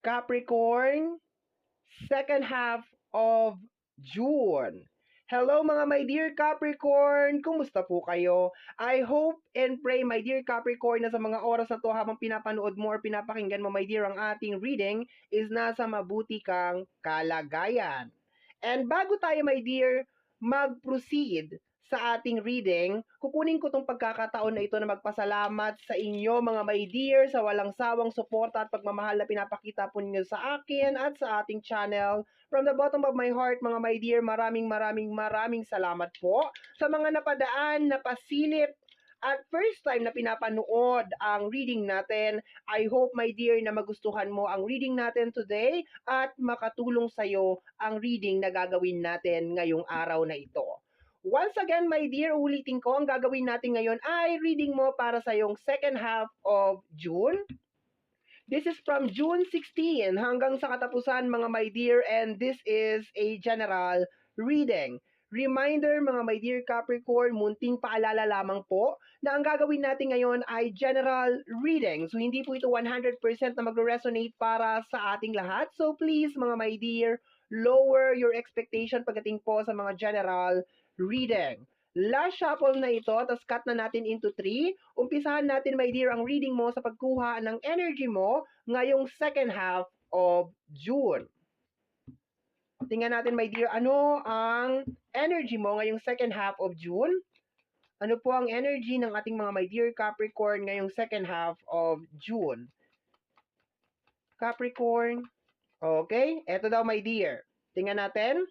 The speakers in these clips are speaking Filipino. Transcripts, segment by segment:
Capricorn, second half of June. Hello mga my dear Capricorn! Kumusta po kayo? I hope and pray my dear Capricorn na sa mga oras na to habang pinapanood mo or pinapakinggan mo my dear ang ating reading is nasa mabuti kang kalagayan. And bago tayo my dear mag-proceed sa ating reading, kukunin ko tong pagkakataon na ito na magpasalamat sa inyo mga my dear sa walang sawang suporta at pagmamahal na pinapakita po ninyo sa akin at sa ating channel. From the bottom of my heart mga my dear, maraming maraming maraming salamat po sa mga napadaan, napasilip at first time na pinapanood ang reading natin. I hope my dear na magustuhan mo ang reading natin today at makatulong sa'yo ang reading na gagawin natin ngayong araw na ito. Once again, my dear, ulitin ko, ang gagawin natin ngayon ay reading mo para sa yung second half of June. This is from June 16 hanggang sa katapusan, mga my dear, and this is a general reading. Reminder, mga my dear Capricorn, munting paalala lamang po na ang gagawin natin ngayon ay general reading. So, hindi po ito 100% na magre-resonate para sa ating lahat. So, please, mga my dear, lower your expectation pagdating po sa mga general reading. Last shuffle na ito, tapos cut na natin into 3. Umpisahan natin, my dear, ang reading mo sa pagkuha ng energy mo ngayong second half of June. Tingnan natin, my dear, ano ang energy mo ngayong second half of June? Ano po ang energy ng ating mga my dear Capricorn ngayong second half of June? Capricorn. Okay, eto daw, my dear. Tingnan natin.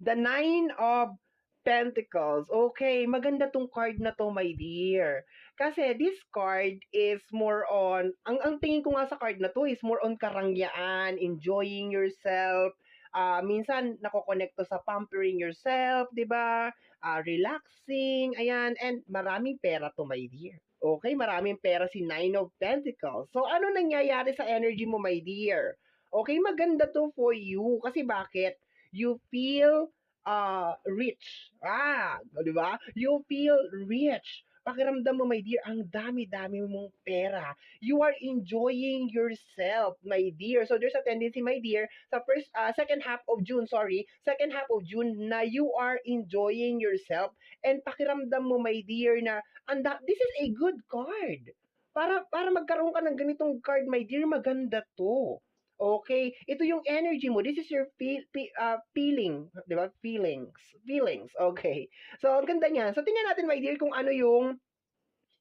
The Nine of Pentacles. Okay, maganda tong card na to, my dear. Kasi this card is more on, ang, ang tingin ko nga sa card na to is more on karangyaan, enjoying yourself. Uh, minsan, nakokonect to sa pampering yourself, di ba? Uh, relaxing, ayan. And maraming pera to, my dear. Okay, maraming pera si Nine of Pentacles. So, ano nangyayari sa energy mo, my dear? Okay, maganda to for you. Kasi bakit? You feel uh, rich. Ah, di ba? You feel rich. Pakiramdam mo, my dear, ang dami-dami mong pera. You are enjoying yourself, my dear. So there's a tendency, my dear, sa first, uh, second half of June, sorry, second half of June, na you are enjoying yourself. And pakiramdam mo, my dear, na anda, this is a good card. Para, para magkaroon ka ng ganitong card, my dear, maganda to. Okay? Ito yung energy mo. This is your feel, feel, uh, feeling. Di ba? Feelings. Feelings. Okay. So, ang ganda niya. So, tingnan natin, my dear, kung ano yung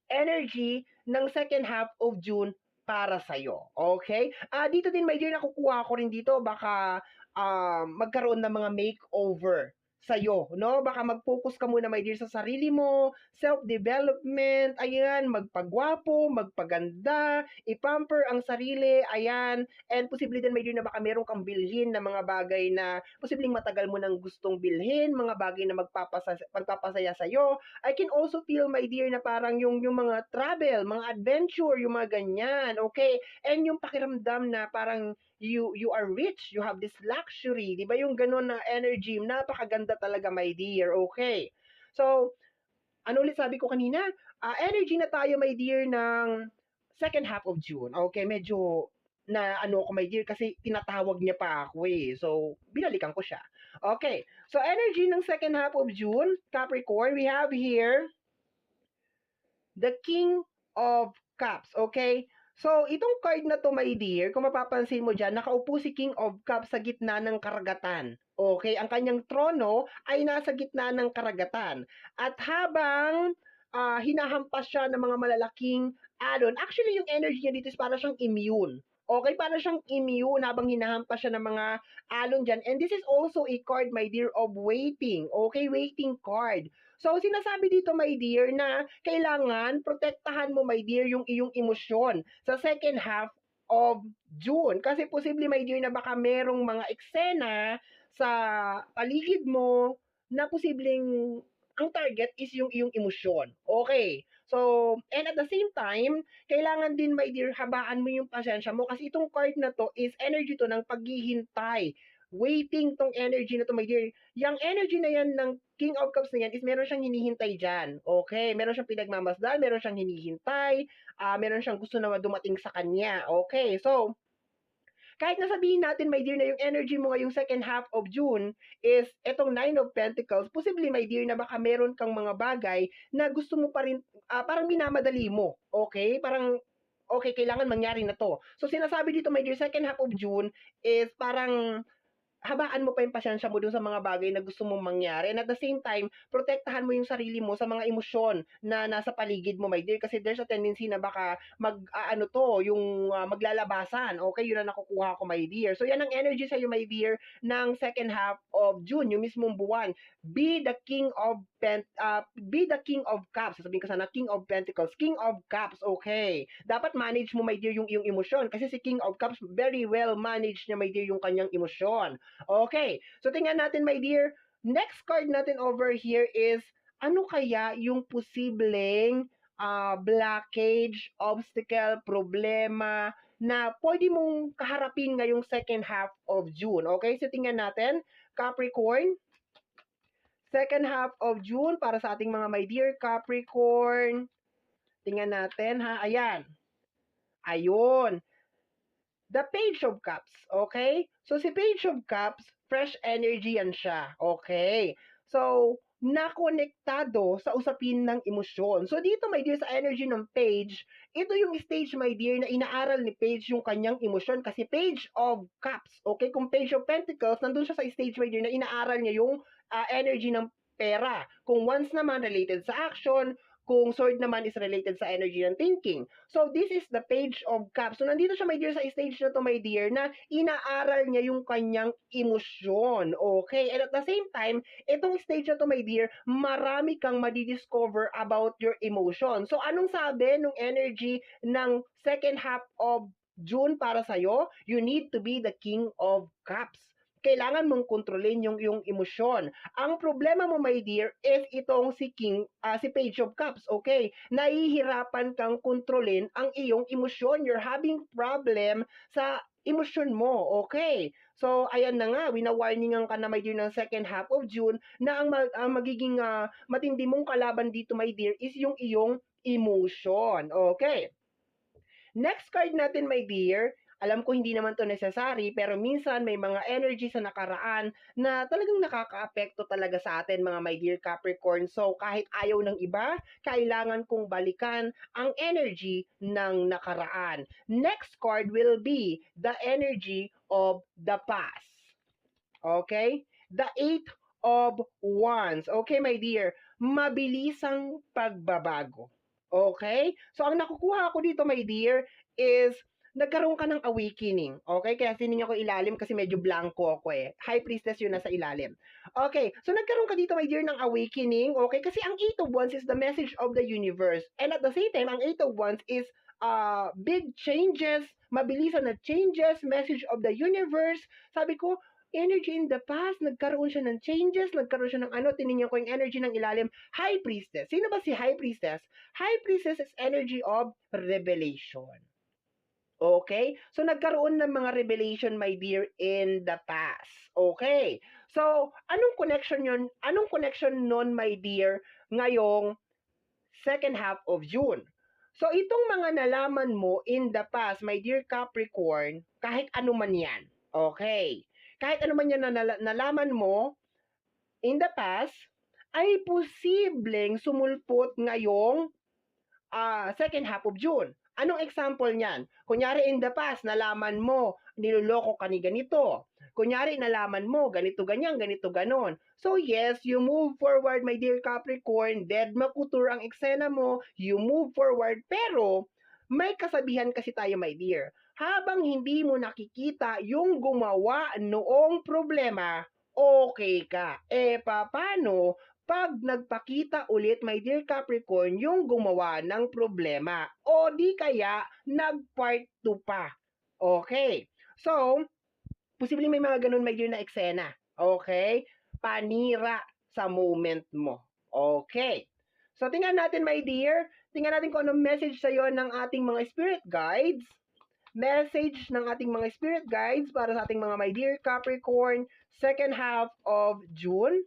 energy ng second half of June para sa'yo. Okay? Uh, dito din, my dear, nakukuha ko rin dito. Baka uh, magkaroon ng mga makeover sa'yo, no? Baka mag-focus ka muna, my dear, sa sarili mo, self-development, ayan, magpagwapo, magpaganda, ipamper ang sarili, ayan, and posible din, my dear, na baka meron kang bilhin na mga bagay na posibleng matagal mo nang gustong bilhin, mga bagay na magpapasa, magpapasaya sa'yo. I can also feel, my dear, na parang yung, yung mga travel, mga adventure, yung mga ganyan, okay? And yung pakiramdam na parang you you are rich, you have this luxury, 'di ba? Yung ganun na energy, napakaganda talaga, my dear. Okay. So, ano ulit sabi ko kanina? Uh, energy na tayo, my dear, ng second half of June. Okay, medyo na ano ko, my dear, kasi tinatawag niya pa ako eh. So, binalikan ko siya. Okay. So, energy ng second half of June, Capricorn, we have here the King of Cups. Okay? So, itong card na to, my dear, kung mapapansin mo dyan, nakaupo si King of Cups sa gitna ng karagatan. Okay, ang kanyang trono ay nasa gitna ng karagatan. At habang uh, hinahampas siya ng mga malalaking alon, actually yung energy niya dito is para siyang immune. Okay, para siyang immune habang hinahampas siya ng mga alon dyan. And this is also a card, my dear, of waiting. Okay, waiting card. So, sinasabi dito, my dear, na kailangan protektahan mo, my dear, yung iyong emosyon sa second half of June. Kasi posible, my dear, na baka merong mga eksena sa paligid mo na posibleng ang target is yung iyong emosyon. Okay. So, and at the same time, kailangan din, my dear, habaan mo yung pasensya mo kasi itong card na to is energy to ng paghihintay waiting tong energy na to, my dear. Yung energy na yan ng King of Cups na yan is meron siyang hinihintay dyan. Okay? Meron siyang pinagmamasdan, meron siyang hinihintay, uh, meron siyang gusto na dumating sa kanya. Okay? So, kahit nasabihin natin, my dear, na yung energy mo ngayong second half of June is etong Nine of Pentacles, possibly, my dear, na baka meron kang mga bagay na gusto mo pa rin, ah, parang minamadali mo. Okay? Parang, okay, kailangan mangyari na to. So, sinasabi dito, my dear, second half of June is parang habaan mo pa yung pasyensya mo dun sa mga bagay na gusto mong mangyari. And at the same time, protektahan mo yung sarili mo sa mga emosyon na nasa paligid mo, my dear. Kasi there's a tendency na baka mag, ah, ano to, yung ah, maglalabasan. Okay, yun ang nakukuha ko, my dear. So, yan ang energy sa'yo, my dear, ng second half of June, yung mismong buwan. Be the king of pent, uh, be the king of cups. Sasabihin ko sana, king of pentacles, king of cups, okay. Dapat manage mo, my dear, yung, yung emosyon. Kasi si king of cups, very well managed niya, my dear, yung kanyang emosyon. Okay. So, tingnan natin, my dear. Next card natin over here is, ano kaya yung posibleng ah, blockage, obstacle, problema na pwede mong kaharapin ngayong second half of June. Okay? So, tingnan natin. Capricorn. Second half of June para sa ating mga my dear Capricorn. Tingnan natin ha. Ayan. Ayun. The Page of Cups. Okay? So, si Page of Cups, fresh energy yan siya. Okay? So, nakonektado sa usapin ng emosyon. So, dito, my dear, sa energy ng Page, ito yung stage, my dear, na inaaral ni Page yung kanyang emosyon kasi Page of Cups. Okay? Kung Page of Pentacles, nandun siya sa stage, my dear, na inaaral niya yung ah, energy ng pera. Kung once naman related sa action, kung sword naman is related sa energy ng thinking. So, this is the page of cups. So, nandito siya, my dear, sa stage na to, my dear, na inaaral niya yung kanyang emosyon. Okay? And at the same time, itong stage na to, my dear, marami kang madidiscover about your emotion. So, anong sabi nung energy ng second half of June para sa'yo? You need to be the king of cups kailangan mong kontrolin yung yung emosyon. Ang problema mo, my dear, is itong si King, ah, si Page of Cups, okay? Nahihirapan kang kontrolin ang iyong emosyon. You're having problem sa emosyon mo, okay? So, ayan na nga, winawarningan ka na, my dear, ng second half of June na ang, mag- ang magiging ah, matindi mong kalaban dito, my dear, is yung iyong emotion, okay? Next card natin, my dear, alam ko hindi naman to necessary, pero minsan may mga energy sa nakaraan na talagang nakakaapekto talaga sa atin, mga my dear Capricorn. So, kahit ayaw ng iba, kailangan kong balikan ang energy ng nakaraan. Next card will be the energy of the past. Okay? The Eight of Wands. Okay, my dear? Mabilisang pagbabago. Okay? So, ang nakukuha ko dito, my dear, is nagkaroon ka ng awakening. Okay? Kaya sininyo ko ilalim kasi medyo blanco ako eh. High priestess yun nasa ilalim. Okay. So, nagkaroon ka dito, my dear, ng awakening. Okay? Kasi ang Eight of Wands is the message of the universe. And at the same time, ang Eight of Wands is uh, big changes, mabilisan na changes, message of the universe. Sabi ko, energy in the past, nagkaroon siya ng changes, nagkaroon siya ng ano, tininyo ko yung energy ng ilalim, High Priestess. Sino ba si High Priestess? High Priestess is energy of revelation. Okay? So, nagkaroon ng mga revelation, my dear, in the past. Okay? So, anong connection yon? Anong connection nun, my dear, ngayong second half of June? So, itong mga nalaman mo in the past, my dear Capricorn, kahit ano man yan. Okay? Kahit ano man yan na nala- nalaman mo in the past, ay posibleng sumulpot ngayong ah, second half of June. Anong example niyan? Kunyari in the past, nalaman mo, niloloko ka ni ganito. Kunyari, nalaman mo, ganito ganyan, ganito ganon. So yes, you move forward, my dear Capricorn, dead makutur ang eksena mo, you move forward, pero may kasabihan kasi tayo, my dear. Habang hindi mo nakikita yung gumawa noong problema, okay ka. Eh, paano pag nagpakita ulit, my dear Capricorn, yung gumawa ng problema. O di kaya, nag-part 2 pa. Okay. So, posibleng may mga ganun, my dear, na eksena. Okay? Panira sa moment mo. Okay. So, tingnan natin, my dear. Tingnan natin kung anong message sa'yo ng ating mga spirit guides. Message ng ating mga spirit guides para sa ating mga my dear Capricorn, second half of June.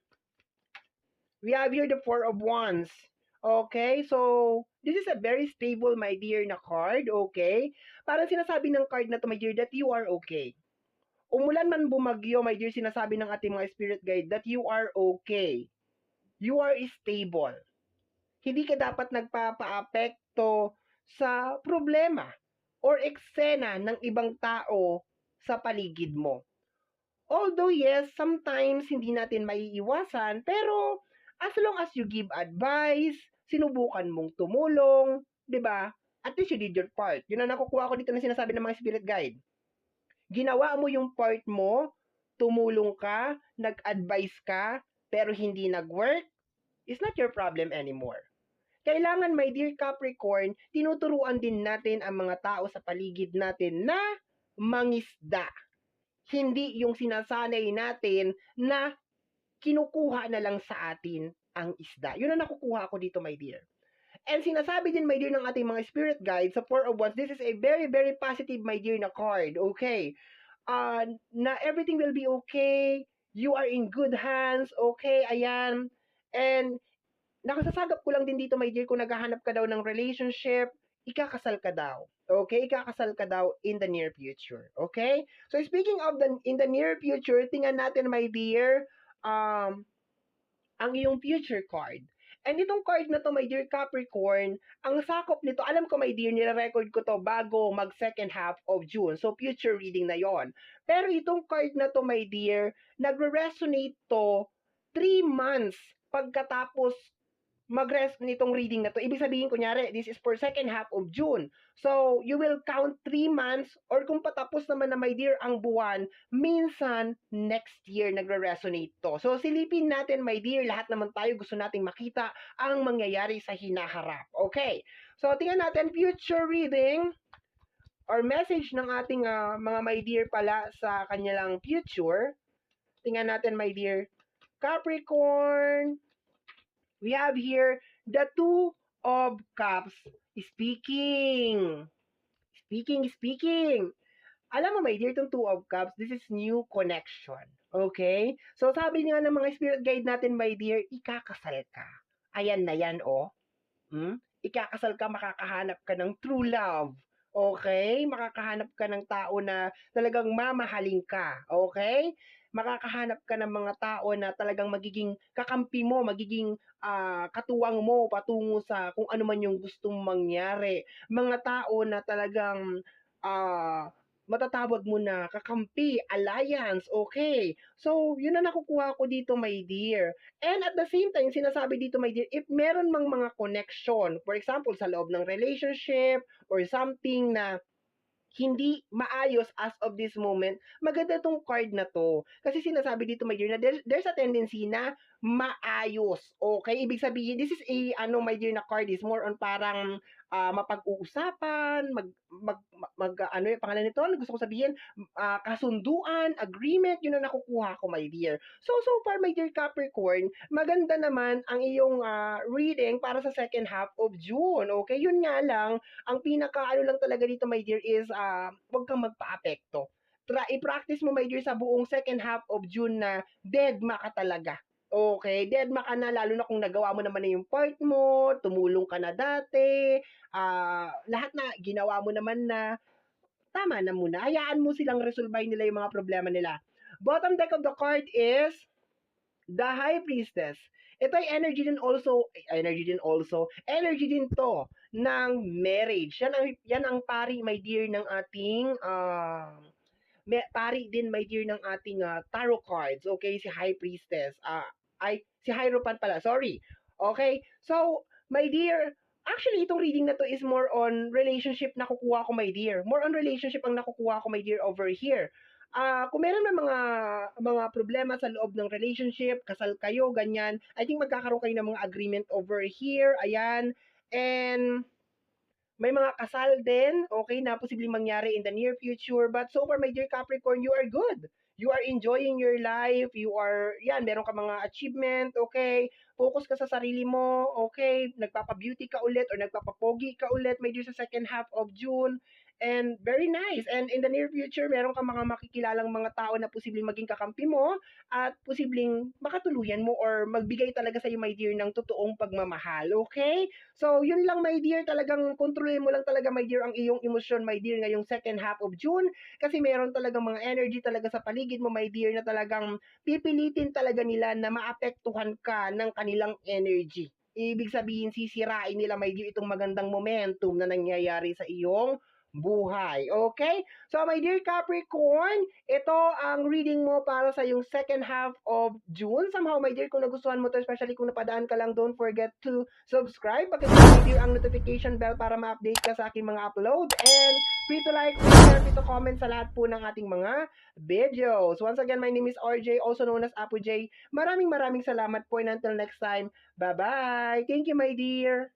We have here the Four of Wands. Okay, so this is a very stable, my dear, na card, okay? Parang sinasabi ng card na to, my dear, that you are okay. Umulan man bumagyo, my dear, sinasabi ng ating mga spirit guide that you are okay. You are stable. Hindi ka dapat nagpapa-apekto sa problema or eksena ng ibang tao sa paligid mo. Although yes, sometimes hindi natin maiiwasan, pero as long as you give advice, sinubukan mong tumulong, 'di ba? At least you did your part. Yun ang nakukuha ko dito na sinasabi ng mga spirit guide. Ginawa mo yung part mo, tumulong ka, nag-advise ka, pero hindi nag-work, it's not your problem anymore. Kailangan, my dear Capricorn, tinuturuan din natin ang mga tao sa paligid natin na mangisda. Hindi yung sinasanay natin na kinukuha na lang sa atin ang isda. Yun ang nakukuha ko dito, my dear. And sinasabi din, my dear, ng ating mga spirit guides sa Four of Wands, this is a very, very positive, my dear, na card. Okay. Uh, na everything will be okay. You are in good hands. Okay, ayan. And nakasasagap ko lang din dito, my dear, kung naghahanap ka daw ng relationship, ikakasal ka daw. Okay? Ikakasal ka daw in the near future. Okay? So, speaking of the in the near future, tingnan natin, my dear, um, ang iyong future card. And itong card na to, my dear Capricorn, ang sakop nito, alam ko, my dear, nire-record ko to bago mag second half of June. So, future reading na yon. Pero itong card na to, my dear, nagre-resonate to 3 months pagkatapos mag-rest nitong reading na to. Ibig sabihin, kunyari, this is for second half of June. So, you will count 3 months or kung patapos naman na, my dear, ang buwan, minsan, next year, nagre-resonate to. So, silipin natin, my dear, lahat naman tayo gusto nating makita ang mangyayari sa hinaharap. Okay. So, tingnan natin, future reading or message ng ating uh, mga my dear pala sa kanilang future. Tingnan natin, my dear. Capricorn, we have here the two of cups speaking. Speaking, speaking. Alam mo, my dear, itong two of cups, this is new connection. Okay? So, sabi nga ng mga spirit guide natin, my dear, ikakasal ka. Ayan na yan, oh. Hmm? Ikakasal ka, makakahanap ka ng true love. Okay? Makakahanap ka ng tao na talagang mamahalin ka. Okay? Makakahanap ka ng mga tao na talagang magiging kakampi mo, magiging uh, katuwang mo patungo sa kung ano man yung gustong mangyari. Mga tao na talagang uh, matatawag mo na kakampi, alliance, okay. So, yun na nakukuha ko dito, my dear. And at the same time, sinasabi dito, my dear, if meron mang mga connection, for example, sa loob ng relationship or something na hindi maayos as of this moment, maganda tong card na to. Kasi sinasabi dito, my dear, na there, there's a tendency na maayos. Okay? Ibig sabihin, this is a, ano, my dear, na card is more on parang uh, mapag-uusapan, mag, mag, mag, ano yung pangalan nito? Gusto ko sabihin, uh, kasunduan, agreement, yun ang nakukuha ko, my dear. So, so far, my dear Capricorn, maganda naman ang iyong uh, reading para sa second half of June. Okay? Yun nga lang, ang pinaka, ano lang talaga dito, my dear, is uh, huwag kang magpa-apekto. Try, i-practice mo, my dear, sa buong second half of June na dead ma ka talaga Okay, dead ma ka na lalo na kung nagawa mo naman na yung part mo, tumulong ka na dati, uh, lahat na ginawa mo naman na tama na muna. Hayaan mo silang resolve nila yung mga problema nila. Bottom deck of the card is the High Priestess. Ito ay energy din also, energy din also, energy din to ng marriage. Yan ang, yan ang pari, my dear, ng ating uh, pari din, my dear, ng ating uh, tarot cards. Okay, si High Priestess. Uh, ay, si Hierophant pala, sorry. Okay? So, my dear, actually, itong reading na to is more on relationship na kukuha ko, my dear. More on relationship ang nakukuha ko, my dear, over here. Uh, kung meron na mga mga problema sa loob ng relationship, kasal kayo, ganyan, I think magkakaroon kayo ng mga agreement over here, ayan. And may mga kasal din, okay, na posibleng mangyari in the near future. But so far, my dear Capricorn, you are good you are enjoying your life, you are, yan, meron ka mga achievement, okay, focus ka sa sarili mo, okay, nagpapa-beauty ka ulit or nagpapa-pogi ka ulit, may sa second half of June, And very nice. And in the near future, meron kang mga makikilalang mga tao na posibleng maging kakampi mo at posibleng makatuluyan mo or magbigay talaga sa iyo, my dear, ng totoong pagmamahal. Okay? So, yun lang, my dear. Talagang kontrolin mo lang talaga, my dear, ang iyong emosyon, my dear, ngayong second half of June. Kasi meron talagang mga energy talaga sa paligid mo, my dear, na talagang pipilitin talaga nila na maapektuhan ka ng kanilang energy. Ibig sabihin, sisirain nila, my dear, itong magandang momentum na nangyayari sa iyong buhay. Okay? So, my dear Capricorn, ito ang reading mo para sa yung second half of June. Somehow, my dear, kung nagustuhan mo to, especially kung napadaan ka lang, don't forget to subscribe. Dear, ang notification bell para ma-update ka sa aking mga upload. And free to like, free to share, free to comment sa lahat po ng ating mga videos. Once again, my name is RJ, also known as Apo J. Maraming maraming salamat po and until next time, bye-bye. Thank you, my dear.